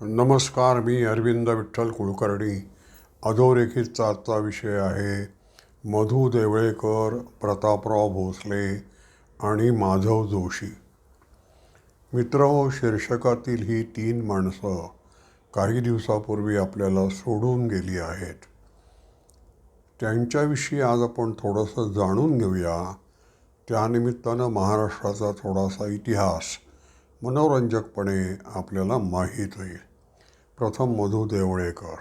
नमस्कार मी अरविंद विठ्ठल कुलकर्णी. अधोरेखितचा आजचा विषय आहे मधु देवळेकर प्रतापराव भोसले आणि माधव जोशी. मित्र शीर्षकातील ही तीन माणसं काही दिवसापूर्वी आपल्याला सोडून गेली आहेत. त्यांच्याविषयी आज आपण थोडंसं जाणून घेऊया. त्यानिमित्तानं महाराष्ट्राचा थोडासा इतिहास मनोरंजकपणे आपल्याला माहीत होईल प्रथम मधू देवळेकर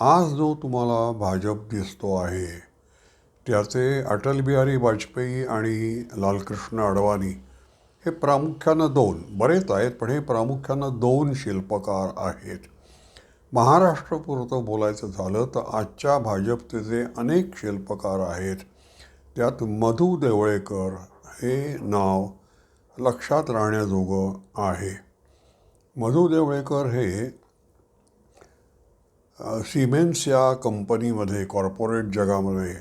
आज जो तुम्हाला भाजप दिसतो आहे त्याचे अटल बिहारी वाजपेयी आणि लालकृष्ण अडवाणी हे प्रामुख्यानं दोन बरेच आहेत पण हे प्रामुख्यानं दोन शिल्पकार आहेत. महाराष्ट्रपुरतं बोलायचं झालं तर आजच्या भाजपचे जे अनेक शिल्पकार आहेत त्यात मधू देवळेकर हे नाव लक्षात राहण्याजोगं आहे. मधु देवळेकर हे अ, सिमेन्स या कंपनीमध्ये कॉर्पोरेट जगामध्ये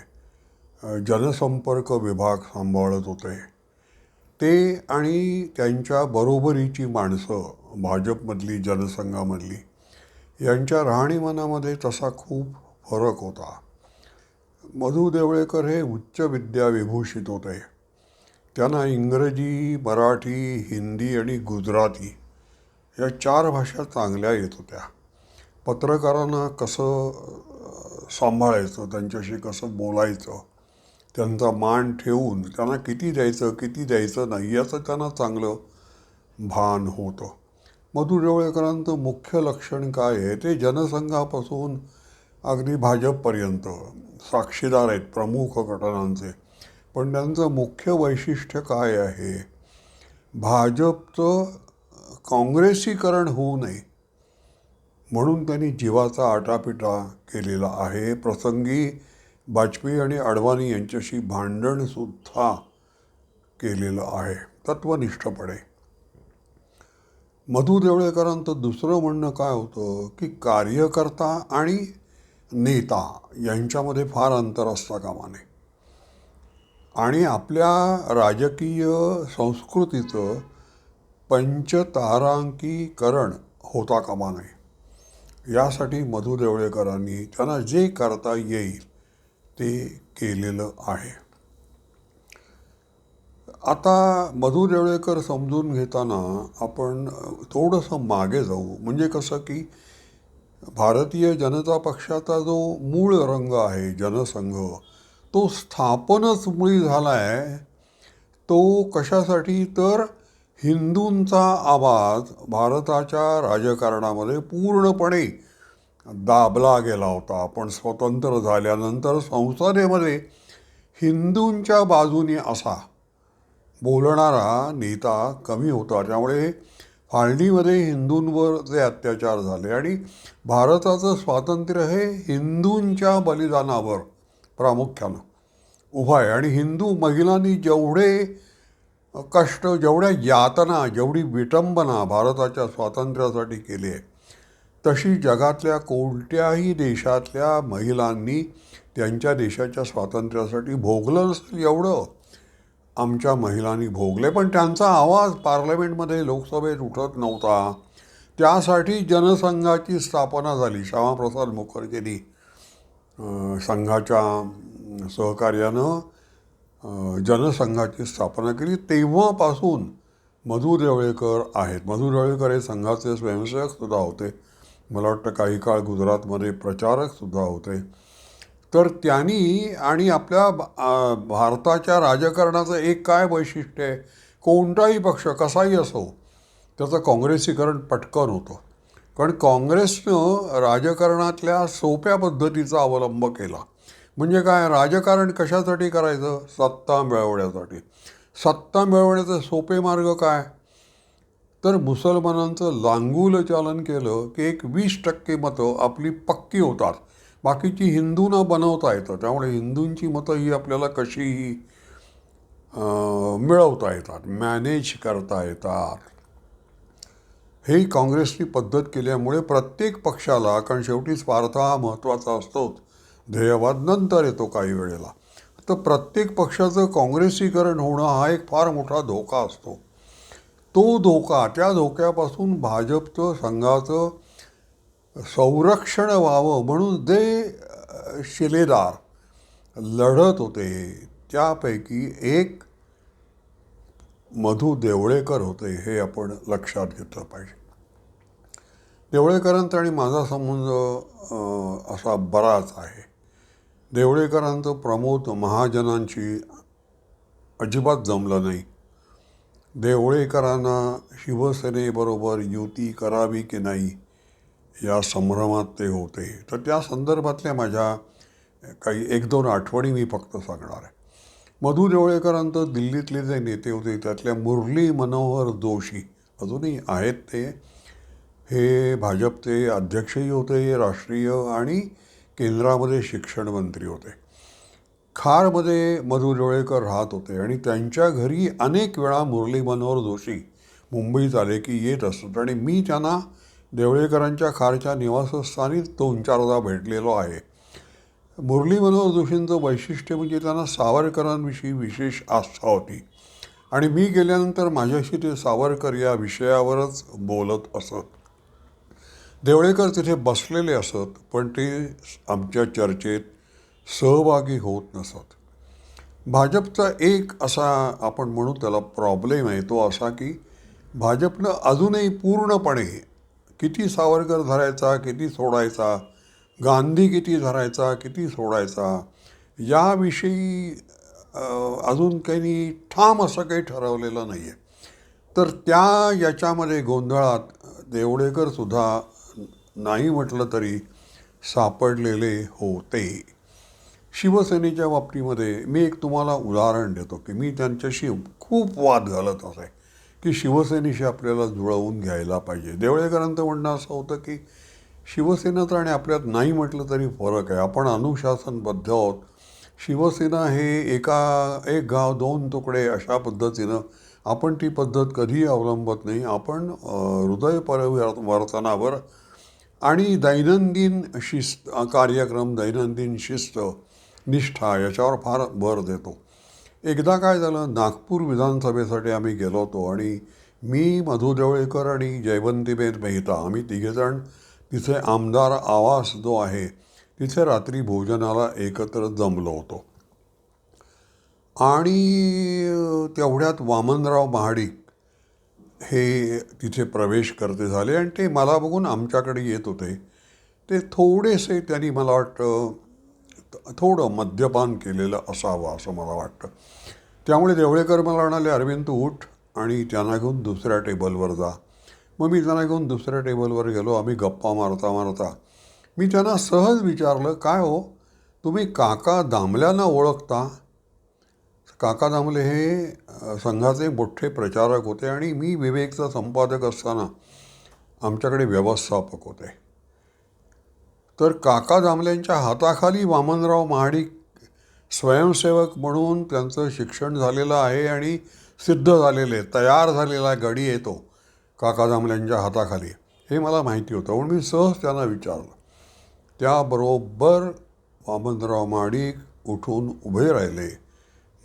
जनसंपर्क विभाग सांभाळत होते. ते आणि त्यांच्या बरोबरीची माणसं भाजपमधली जनसंघामधली यांच्या राहणीमानामध्ये तसा खूप फरक होता. मधु देवळेकर हे उच्च विद्या विभूषित होते. त्यांना इंग्रजी मराठी हिंदी आणि गुजराती या चार भाषा चांगल्या येत होत्या. पत्रकारांना कसं सांभाळायचं त्यांच्याशी कसं बोलायचं त्यांचा मान ठेवून त्यांना किती द्यायचं किती द्यायचं नाही याचं त्यांना चांगलं भान होतं. मधु ढवळेकरांचं मुख्य लक्षण काय आहे ते जनसंघापासून अगदी भाजपपर्यंत साक्षीदार आहेत प्रमुख घटनांचे पण त्यांचं मुख्य वैशिष्ट्य काय आहे? भाजपचं काँग्रेसीकरण होऊ नये म्हणून त्यांनी जीवाचा आटापिटा केलेला आहे. प्रसंगी वाजपेयी आणि अडवाणी यांच्याशी भांडणसुद्धा केलेलं आहे. तत्वनिष्ठपणे. मधु देवळेकरांचं दुसरं म्हणणं काय होतं? की कार्यकर्ता आणि नेता यांच्यामध्ये फार अंतर असता कामा नये. आणि आपल्या राजकीय संस्कृतीचं पंचतारांकीकरण होता कामा नये. यासाठी मधु देवळेकरांनी त्यांना जे करता येईल ते केलेलं आहे. आता मधु देवळेकर समजून घेताना आपण थोडंसं मागे जाऊ. म्हणजे कसं की भारतीय जनता पक्षाचा जो मूळ रंग आहे जनसंघ तो स्थापनच मुळी झाला आहे तो कशासाठी? तर हिंदूंचा आवाज भारताच्या राजकारणामध्ये पूर्णपणे दाबला गेला होता. आपण स्वतंत्र झाल्यानंतर संसदेमध्ये हिंदूंच्या बाजूने असा बोलणारा नेता कमी होता. त्यामुळे फाळणीमध्ये हिंदूंवर जे अत्याचार झाले आणि भारताचं स्वातंत्र्य हे हिंदूंच्या बलिदानावर प्रामुख्यानं. उभा आहे. आणि हिंदू महिलांनी जेवढे कष्ट जेवढ्या यातना जेवढी विटंबना भारताच्या स्वातंत्र्यासाठी केली आहे तशी जगातल्या कोणत्याही देशातल्या महिलांनी त्यांच्या देशाच्या स्वातंत्र्यासाठी भोगलं नसेल एवढं. आमच्या महिलांनी भोगले पण त्यांचा आवाज पार्लमेंटमध्ये लोकसभेत उठत नव्हता. त्यासाठी जनसंघाची स्थापना झाली. श्यामाप्रसाद मुखर्जींनी. संघाच्या सहकार्यानं जनसंघाची स्थापना केली. तेव्हापासून मधु देवळेकर आहेत. मधु देवळेकर हे संघाचे स्वयंसेवकसुद्धा होते. मला वाटतं काही काळ गुजरातमध्ये प्रचारकसुद्धा होते. तर त्यांनी आणि आपल्या भारताच्या राजकारणाचं एक काय वैशिष्ट्य आहे? कोणताही पक्ष कसाही असो त्याचं काँग्रेसीकरण पटकन होतं. कारण काँग्रेसनं राजकारणातल्या सोप्या पद्धतीचा अवलंब केला. म्हणजे काय? राजकारण कशासाठी करायचं? सत्ता मिळवण्यासाठी. सत्ता मिळवण्याचे सोपे मार्ग काय? तर मुसलमानांचं लांगूल चालन केलं की एक वीस टक्के मतं आपली पक्की होतात. बाकीची हिंदूंना बनवता येतं. त्यामुळे हिंदूंची मतं ही आपल्याला कशीही मिळवता येतात मॅनेज करता येतात. हे काँग्रेसची पद्धत केल्यामुळे प्रत्येक पक्षाला कारण शेवटी स्वार्थ हा महत्त्वाचा असतोच ध्येयवाद नंतर येतो काही वेळेला. तर प्रत्येक पक्षाचं काँग्रेसीकरण होणं हा एक फार मोठा धोका असतो. तो धोका त्या धोक्यापासून भाजपचं संघाचं संरक्षण व्हावं म्हणून जे शिलेदार लढत होते त्यापैकी एक मधु देवळेकर होते हे आपण लक्षात घेतलं पाहिजे. देवळेकरांचा आणि माझा संबंध असा बराच आहे. देवळेकरांचं प्रमोद महाजनांशी अजिबात जमलं नाही. देवळेकरांना शिवसेनेबरोबर युती करावी की नाही या संभ्रमात ते होते. तर त्या संदर्भातल्या माझ्या काही एक दोन आठवणी मी फक्त सांगणार आहे. मधु देवळेकरांत दिल्लीतले जे नेते होते त्यातल्या मुरली मनोहर जोशी अजूनही आहेत ते. हे भाजपचे अध्यक्षही होते राष्ट्रीय आणि केंद्रामध्ये शिक्षण मंत्री होते. खारमध्ये मधु देवळेकर राहत होते आणि त्यांच्या घरी अनेक वेळा मुरली मनोहर जोशी मुंबईत आले की येत असत आणि मी त्यांना देवळेकरांच्या खारच्या निवासस्थानी दोन चारदा भेटलेलो आहे. मुरली मनोहर जोशींचं वैशिष्ट्य म्हणजे त्यांना सावरकरांविषयी विशेष आस्था होती. आणि मी गेल्यानंतर माझ्याशी ते सावरकर या विषयावरच बोलत असत. देवळेकर तिथे बसलेले असत पण ते आमच्या चर्चेत सहभागी होत नसत. भाजपचा एक असा आपण म्हणू त्याला प्रॉब्लेम आहे तो असा की भाजपनं अजूनही पूर्णपणे किती सावरकर धरायचा किती सोडायचा गांधी किती धरायचा किती सोडायचा याविषयी अजून काही ठाम असं काही ठरवलेलं नाही आहे तर त्या याच्यामध्ये गोंधळात देवडेकरसुद्धा नाही म्हटलं तरी सापडलेले होते. शिवसेनेच्या बाबतीमध्ये मी एक तुम्हाला उदाहरण देतो की मी त्यांच्याशी खूप वाद घालत असे की शिवसेनेशी आपल्याला जुळवून घ्यायला पाहिजे. देवळेकरांचं म्हणणं असं होतं की शिवसेनेचं आणि आपल्यात नाही म्हटलं तरी फरक आहे. आपण अनुशासनबद्ध आहोत. शिवसेना हे एका एक गाव दोन तुकडे अशा पद्धतीनं आपण ती पद्धत कधीही अवलंबत नाही. आपण हृदय परिवर्तनावर आणि दैनंदिन शिस्त कार्यक्रम दैनंदिन शिस्त निष्ठा याच्यावर फार भर देतो. एकदा काय झालं नागपूर विधानसभेसाठी आम्ही गेलो होतो आणि मी मधु देवळेकर आणि जयवंतीबेन मेहता आम्ही तिघेजण तिथे आमदार आवास जो आहे तिथे रात्री भोजनाला एकत्र जमलो होतो. आणि तेवढ्यात वामनराव महाडिक हे तिथे प्रवेश करते झाले आणि ते मला बघून आमच्याकडे येत होते. ते थोडेसे त्यांनी मला वाटतं थोडं मद्यपान केलेलं असावं असं मला वाटतं. त्यामुळे देवळेकर मला म्हणाले अरविंद तू उठ आणि त्यांना घेऊन दुसऱ्या टेबलवर जा. मग मी त्यांना घेऊन दुसऱ्या टेबलवर गेलो आम्ही गप्पा मारता मारता. मी त्यांना सहज विचारलं काय हो तुम्ही काका दामल्यांना ओळखता? काका दामले हे संघाचे मोठे प्रचारक होते आणि मी विवेकचा संपादक असताना आमच्याकडे व्यवस्थापक होते. तर काका दामल्यांच्या हाताखाली वामनराव महाडिक स्वयंसेवक म्हणून त्यांचं शिक्षण झालेलं आहे आणि सिद्ध झालेले तयार झालेला गडी येतो. काका जांभल्यांच्या हाताखाली. हे मला माहिती होतं म्हणून मी सहज त्यांना विचारलं. त्याबरोबर वामनराव माडिक उठून उभे राहिले.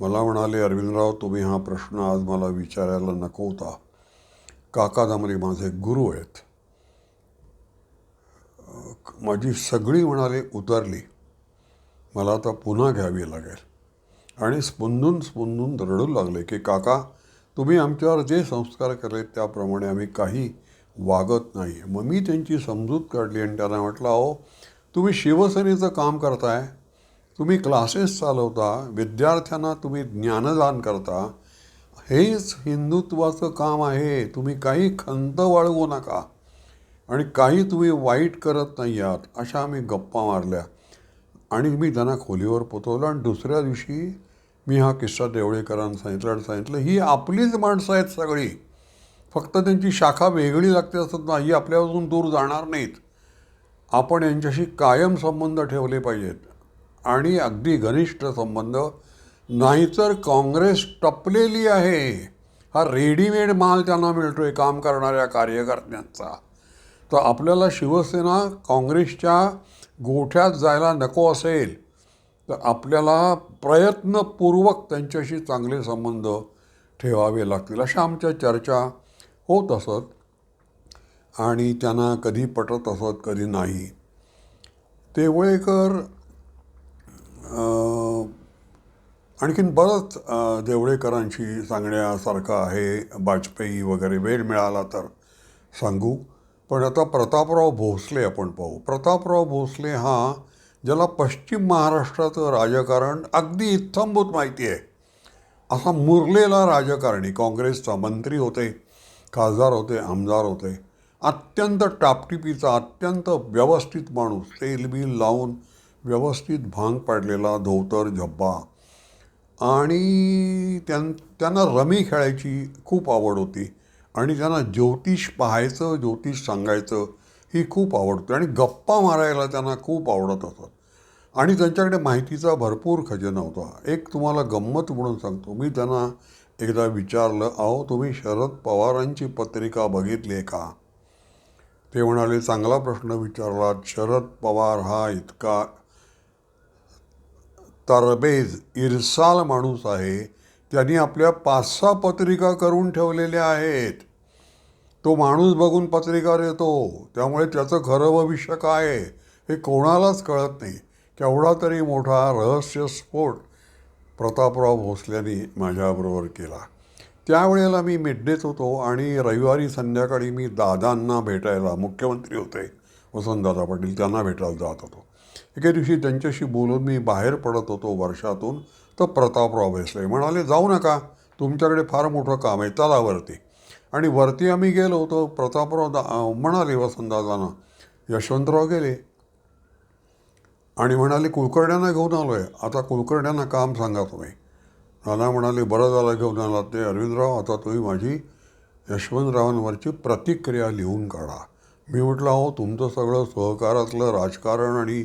मला म्हणाले अरविंदराव तुम्ही हा प्रश्न आज मला विचारायला नको होता. काका दामले माझे गुरु आहेत. माझी सगळी म्हणाले उतरली. मला आता पुन्हा घ्यावी लागेल. आणि स्पुंदून स्पुंदून रडू लागले की काका तुम्ही आमच्यावर जे संस्कार केले त्याप्रमाणे आम्ही काही वागत नाही. मग मी त्यांची समजूत काढली आणि त्यांना म्हटलं अहो तुम्ही शिवसेनेचं काम करताय तुम्ही क्लासेस चालवता विद्यार्थ्यांना तुम्ही ज्ञानदान करता हेच हिंदुत्वाचं काम आहे तुम्ही काही खंत वाळवू नका आणि काही तुम्ही वाईट करत नाही आहात अशा आम्ही गप्पा मारल्या. आणि मी त्यांना खोलीवर पोचवलं आणि दुसऱ्या दिवशी मी हा किस्सा देवळेकरांना सांगितला आणि सांगितलं ही आपलीच माणसं आहेत सगळी. फक्त त्यांची शाखा वेगळी लागते असत ना ही आपल्यापासून दूर जाणार नाहीत. आपण यांच्याशी कायम संबंध ठेवले पाहिजेत. आणि अगदी घनिष्ठ संबंध. नाहीतर काँग्रेस टपलेली आहे. हा रेडीमेड माल त्यांना मिळतो आहे काम करणाऱ्या कार्यकर्त्यांचा. तर आपल्याला शिवसेना काँग्रेसच्या गोठ्यात जायला नको असेल तर आपल्याला प्रयत्नपूर्वक त्यांच्याशी चांगले संबंध ठेवावे लागतील अशा आमच्या चर्चा होत असत आणि त्यांना कधी पटत असत कधी नाही. देवळेकर आणखीन बरंच देवळेकरांशी सांगण्यासारखं आहे वाजपेयी वगैरे वेळ मिळाला तर सांगू. पण आता प्रतापराव भोसले आपण पाहू. प्रतापराव भोसले हा ज्याला पश्चिम महाराष्ट्राचं राजकारण अगदी इत्थंभूत माहिती आहे. असा मुरलेला राजकारणी काँग्रेसचा मंत्री होते खासदार होते आमदार होते. अत्यंत टापटिपीचा अत्यंत व्यवस्थित माणूस तेलबिल लावून व्यवस्थित भांग पाडलेला धोतर झब्बा. आणि त्यां त्यांना रमी खेळायची खूप आवड होती. आणि त्यांना ज्योतिष पाहायचं ज्योतिष सांगायचं ही खूप आवडते आणि गप्पा मारायला त्यांना खूप आवडत असत आणि त्यांच्याकडे माहितीचा भरपूर खजिना होता. एक तुम्हाला गंमत म्हणून सांगतो. मी त्यांना एकदा विचारलं अहो तुम्ही शरद पवारांची पत्रिका बघितली आहे का? ते म्हणाले चांगला प्रश्न विचारलात शरद पवार हा इतका तरबेज इरसाल माणूस आहे. त्यांनी आपल्या पाच सहा पत्रिका करून ठेवलेल्या आहेत. तो माणूस बघून पत्रिका येतो त्यामुळे त्याचं खरं भविष्य काय आहे हे कोणालाच कळत नाही. केवढा तरी मोठा रहस्यस्फोट प्रतापराव भोसल्यांनी माझ्याबरोबर केला. त्यावेळेला मी मिड्डेत होतो आणि रविवारी संध्याकाळी मी दादांना भेटायला मुख्यमंत्री होते. वसंतदादा पाटील त्यांना भेटायला जात होतो. एके दिवशी त्यांच्याशी बोलून मी बाहेर पडत होतो वर्षातून. तर प्रतापराव भोसले म्हणाले जाऊ नका तुमच्याकडे फार मोठं काम आहे तलावरती आणि वरती आम्ही गेलो होतो प्रतापराव दा म्हणाले वसंतदादांना यशवंतराव गेले. आणि म्हणाले कुलकर्ण्यांना घेऊन आलो आहे आता कुलकर्ण्यांना काम सांगा तुम्ही. दादा म्हणाले बरं झालं घेऊन आलात ते. अरविंदराव आता तुम्ही माझी यशवंतरावांवरची प्रतिक्रिया लिहून काढा. मी म्हटलं अहो तुमचं सगळं सहकारातलं राजकारण आणि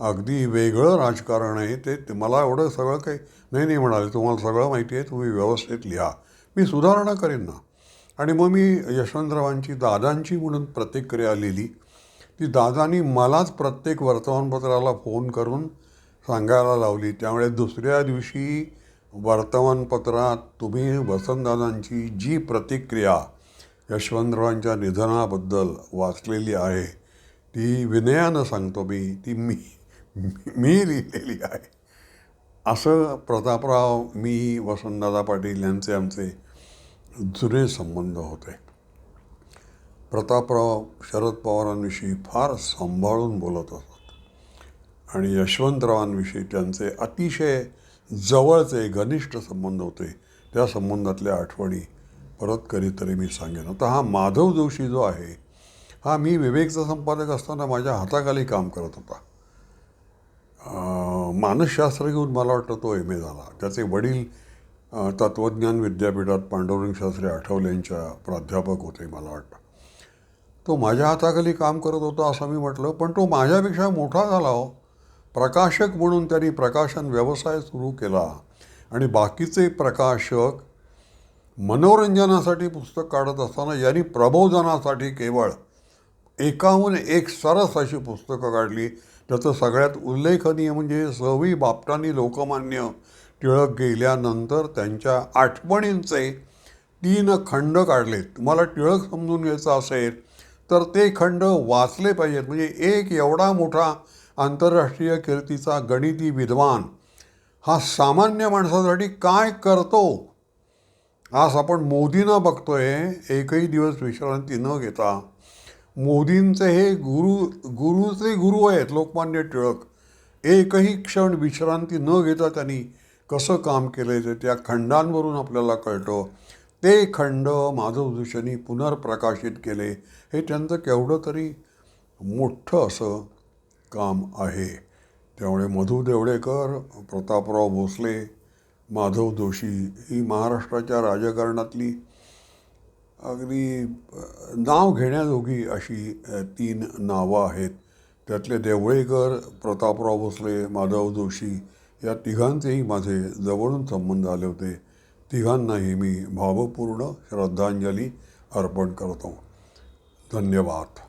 अगदी वेगळं राजकारण आहे. ते मला एवढं सगळं काही नाही नाही म्हणाले. तुम्हाला सगळं माहिती आहे. तुम्ही व्यवस्थित लिहा. मी सुधारणा करेन ना. आणि मग मी यशवंतरावांची दादांची म्हणून प्रतिक्रिया लिहिली. ती दादांनी मलाच प्रत्येक वर्तमानपत्राला फोन करून सांगायला लावली. त्यामुळे दुसऱ्या दिवशी वर्तमानपत्रात तुम्ही वसंतदादांची जी प्रतिक्रिया यशवंतरावांच्या निधनाबद्दल वाचलेली आहे ती विनयानं सांगतो मी ती मी मी लिहिलेली आहे. असं प्रतापराव मी वसंतदादा पाटील यांचे आमचे जुने संबंध होते. प्रतापराव शरद पवारांविषयी फार सांभाळून बोलत असत आणि यशवंतरावांविषयी त्यांचे अतिशय जवळचे घनिष्ठ संबंध होते. त्या संबंधातल्या आठवणी परत कधीतरी मी सांगेन. आता हा माधव जोशी जो आहे हा मी विवेकचा संपादक असताना माझ्या हाताखाली काम करत होता. मानसशास्त्र घेऊन मला वाटतं तो एम ए झाला. त्याचे वडील तत्त्वज्ञान विद्यापीठात पांडुरंग शास्त्री आठवलेंच्या प्राध्यापक होते मला वाटतं. तो माझ्या हाताखाली काम करत होता असं मी म्हटलं पण तो माझ्यापेक्षा मोठा झाला हो. प्रकाशक म्हणून त्यांनी प्रकाशन व्यवसाय सुरू केला आणि बाकीचे प्रकाशक मनोरंजनासाठी पुस्तक काढत असताना यांनी प्रबोधनासाठी केवळ एकाहून एक सरस अशी पुस्तकं काढली. त्याचं सगळ्यात उल्लेखनीय म्हणजे सवी बापटांनी लोकमान्य टिळक गेल्यानंतर त्यांच्या आठवणींचे तीन खंड काढले तुम्हाला टिळक समजून घ्यायचं असेल तर ते खंड वाचले पाहिजेत. म्हणजे एक एवढा मोठा आंतरराष्ट्रीय कीर्तीचा गणिती विद्वान हा सामान्य माणसासाठी काय करतो? आज आपण मोदींना बघतोय एकही दिवस विश्रांती न घेता. मोदींचे हे गुरु गुरुचे गुरु आहेत लोकमान्य टिळक. एकही क्षण विश्रांती न घेता त्यांनी कसं काम केलं ते त्या खंडांवरून आपल्याला कळतं. ते खंड माधव पुनर्प्रकाशित केले. हे त्यांचं केवढं तरी मोठं असं काम आहे. त्यामुळे मधू देवडेकर प्रतापराव भोसले माधव जोशी ही महाराष्ट्राच्या राजकारणातली अगदी नाव घेण्याजोगी अशी तीन नावं आहेत. त्यातले देवळेकर प्रतापराव भोसले माधव जोशी या तिघांचेही माझे जवळून संबंध आले होते. तिघांनाही मी भावपूर्ण श्रद्धांजली अर्पण करतो. धन्यवाद.